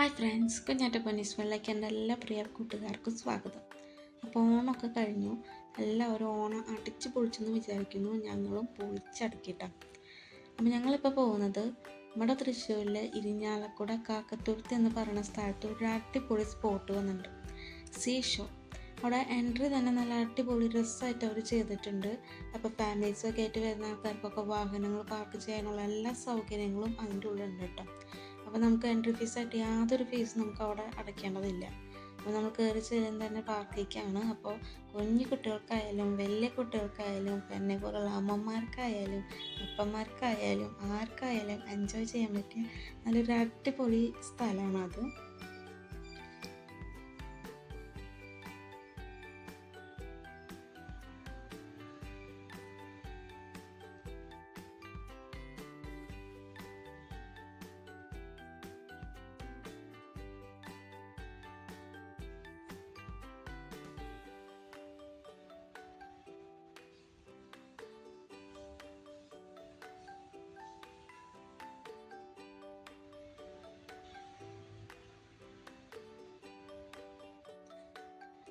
Hi friends കുഞ്ഞാറ്റ പനീസ്മെല്ലിലേക്ക് എന്റെ എല്ലാ പ്രിയ കൂട്ടുകാർക്കും സ്വാഗതം. അപ്പോൾ ഓണമൊക്കെ കഴിഞ്ഞു. എല്ലാവരും ഓണം അടിച്ച് പൊളിച്ചെന്ന് വിചാരിക്കുന്നു. ഞങ്ങളും പൊളിച്ചടക്കിയിട്ടാണ് അപ്പോൾ ഞങ്ങളിപ്പോൾ പോകുന്നത് നമ്മുടെ തൃശ്ശൂരിലെ ഇരിഞ്ഞാലക്കുട കാക്കത്തുരുത്തി എന്ന് പറയുന്ന സ്ഥലത്ത് ഒരു അടിപൊളി സ്പോട്ട് വന്നിട്ടുണ്ട്. സീ ഷോ അവിടെ എൻട്രി തന്നെ നല്ല അടിപൊളി ഡ്രസ്സായിട്ട് അവർ ചെയ്തിട്ടുണ്ട്. അപ്പോൾ ഫാമിലീസൊക്കെ ആയിട്ട് വരുന്ന ആൾക്കാർക്കൊക്കെ വാഹനങ്ങൾ പാർക്ക് ചെയ്യാനുള്ള എല്ലാ സൗകര്യങ്ങളും അതിന്റെ ഉള്ളിലുണ്ട് കേട്ടോ. അപ്പോൾ നമുക്ക് എൻട്രി ഫീസായിട്ട് യാതൊരു ഫീസ് നമുക്ക് അവിടെ അടയ്ക്കേണ്ടതില്ല. അപ്പോൾ നമ്മൾ കയറി ചെല്ലുന്ന തന്നെ പാർക്കിലേക്കാണ്. അപ്പോൾ കുഞ്ഞു കുട്ടികൾക്കായാലും വലിയ കുട്ടികൾക്കായാലും എന്നെ പോലുള്ള അമ്മമാർക്കായാലും അപ്പന്മാർക്കായാലും ആർക്കായാലും എൻജോയ് ചെയ്യാൻ പറ്റിയ നല്ലൊരു അടിപൊളി സ്ഥലമാണ് അത്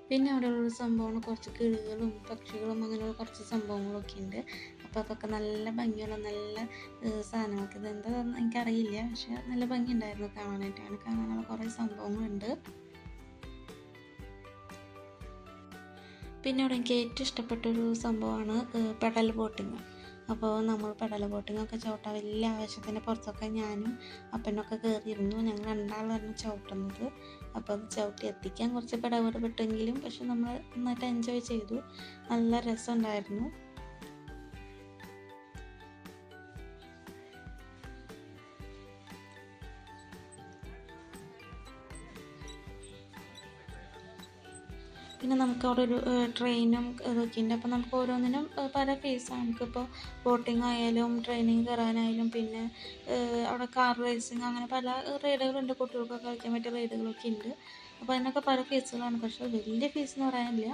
പിന്നെ അവിടെയുള്ള സംഭവമാണ് കുറച്ച് കിളികളും പക്ഷികളും അങ്ങനെയുള്ള കുറച്ച് സംഭവങ്ങളൊക്കെ ഉണ്ട്. അപ്പോൾ അതൊക്കെ നല്ല ഭംഗിയുള്ള നല്ല സാധനങ്ങൾക്ക് ഇത് എന്താണെന്ന് എനിക്കറിയില്ല. പക്ഷെ നല്ല ഭംഗി ഉണ്ടായിരുന്നു കാണാനായിട്ടാണ് കാണാനുള്ള കുറേ സംഭവങ്ങളുണ്ട്. പിന്നെ അവിടെ എനിക്ക് ഏറ്റവും ഇഷ്ടപ്പെട്ടൊരു സംഭവമാണ് പെഡൽ ബോട്ടിങ്. അപ്പോൾ നമ്മൾ പെടൽ ബോട്ടിങ്ങൊക്കെ ചവിട്ടാൻ വലിയ ആവശ്യത്തിന് പുറത്തൊക്കെ ഞാനും അപ്പനൊക്കെ കയറിയിരുന്നു ഞങ്ങൾ രണ്ടാളായിരുന്നു ചവിട്ടുന്നത്. അപ്പോൾ അത് ചവിട്ടി എത്തിക്കാൻ കുറച്ച് പെടപെട പെട്ടെങ്കിലും പക്ഷെ നമ്മൾ നന്നായിട്ട് എൻജോയ് ചെയ്തു. നല്ല രസമുണ്ടായിരുന്നു. പിന്നെ നമുക്ക് അവിടെ ഒരു ട്രെയിനും ഇതൊക്കെ ഉണ്ട് അപ്പോൾ നമുക്ക് ഓരോന്നിനും പല ഫീസാണ് നമുക്കിപ്പോൾ ബോട്ടിംഗ് ആയാലും ട്രെയിനിങ് കയറാനായാലും പിന്നെ അവിടെ കാർ റേസിങ് അങ്ങനെ പല റൈഡുകളുണ്ട്. കുട്ടികൾക്കൊക്കെ കളിക്കാൻ പറ്റിയ റൈഡുകളൊക്കെ ഉണ്ട്. അപ്പോൾ അതിനൊക്കെ പല ഫീസുകളാണ് പക്ഷേ വലിയ ഫീസ് എന്ന് പറയാനില്ല.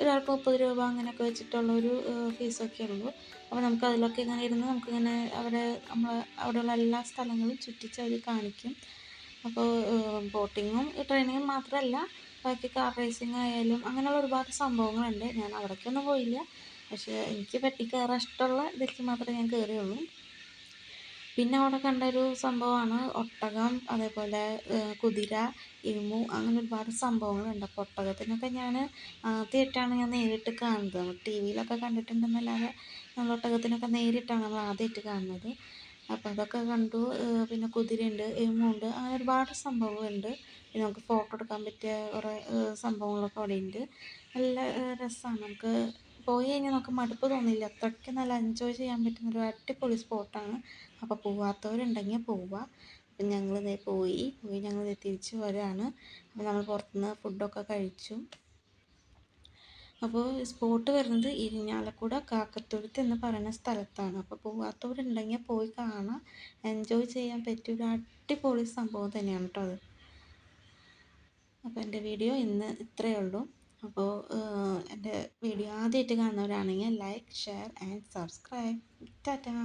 ഒരാൾക്ക് മുപ്പത് രൂപ അങ്ങനെയൊക്കെ വെച്ചിട്ടുള്ള ഒരു ഫീസൊക്കെ ഉള്ളൂ. അപ്പോൾ നമുക്ക് അതിലൊക്കെ ഇങ്ങനെ ഇരുന്ന് നമുക്കിങ്ങനെ അവിടെ നമ്മൾ അവിടെയുള്ള എല്ലാ സ്ഥലങ്ങളും ചുറ്റിച്ച് അവർ കാണിക്കും. അപ്പോൾ ബോട്ടിങ്ങും ട്രെയിനിങ്ങും മാത്രമല്ല ബാക്കി കാർ റേസിംഗ് ആയാലും അങ്ങനെയുള്ള ഒരുപാട് സംഭവങ്ങളുണ്ട്. ഞാൻ അവിടേക്കൊന്നും പോയില്ല. പക്ഷേ എനിക്ക് പറ്റി കയറാൻ ഇഷ്ടമുള്ള ഇതിലേക്ക് മാത്രമേ ഞാൻ കയറിയുള്ളൂ പിന്നെ അവിടെ കണ്ട ഒരു സംഭവമാണ്. ഒട്ടകം അതേപോലെ കുതിര ഇമു അങ്ങനെ ഒരുപാട് സംഭവങ്ങളുണ്ട്. അപ്പോൾ ഒട്ടകത്തിനൊക്കെ ഞാൻ ആദ്യമായിട്ടാണ് ഞാൻ നേരിട്ട് കാണുന്നത്. ടി വിയിലൊക്കെ കണ്ടിട്ടുണ്ടെന്നല്ലാതെ നമ്മൾ ഒട്ടകത്തിനൊക്കെ നേരിട്ടാണ് നമ്മൾ ആദ്യമായിട്ട് കാണുന്നത്. അപ്പോൾ അതൊക്കെ കണ്ടു. പിന്നെ കുതിരയുണ്ട് എമ്മുണ്ട് അങ്ങനെ ഒരുപാട് സംഭവങ്ങളുണ്ട്. പിന്നെ നമുക്ക് ഫോട്ടോ എടുക്കാൻ പറ്റിയ കുറേ സംഭവങ്ങളൊക്കെ അവിടെ ഉണ്ട് നല്ല രസമാണ് നമുക്ക് പോയി കഴിഞ്ഞാൽ നമുക്ക് മടുപ്പ് തോന്നില്ല. അത്രയ്ക്ക് നല്ല എൻജോയ് ചെയ്യാൻ പറ്റുന്ന ഒരു അടിപൊളി സ്പോട്ടാണ് അപ്പോൾ പോവാത്തവരുണ്ടെങ്കിൽ പോവുക അപ്പം ഞങ്ങൾ പോയി. പോയി ഞങ്ങൾ തിരിച്ച് വരാണ്. നമ്മൾ പുറത്തുനിന്ന് ഫുഡൊക്കെ കഴിച്ചു. അപ്പോൾ സ്പോട്ട് വരുന്നത് ഇരിഞ്ഞാലക്കുട കാക്കത്തുരുത്ത് എന്ന് പറയുന്ന സ്ഥലത്താണ്. അപ്പോൾ പോകാത്തവരുണ്ടെങ്കിൽ പോയി കാണാം. എൻജോയ് ചെയ്യാൻ പറ്റിയ ഒരു അടിപൊളി സംഭവം തന്നെയാണ് കേട്ടോ അത്. അപ്പോൾ എന്റെ വീഡിയോ ഇന്ന് ഇത്രയേ ഉള്ളൂ. അപ്പോൾ എന്റെ വീഡിയോ ആദ്യമായിട്ട് കാണുന്നവരാണെങ്കിൽ like share and subscribe Tata.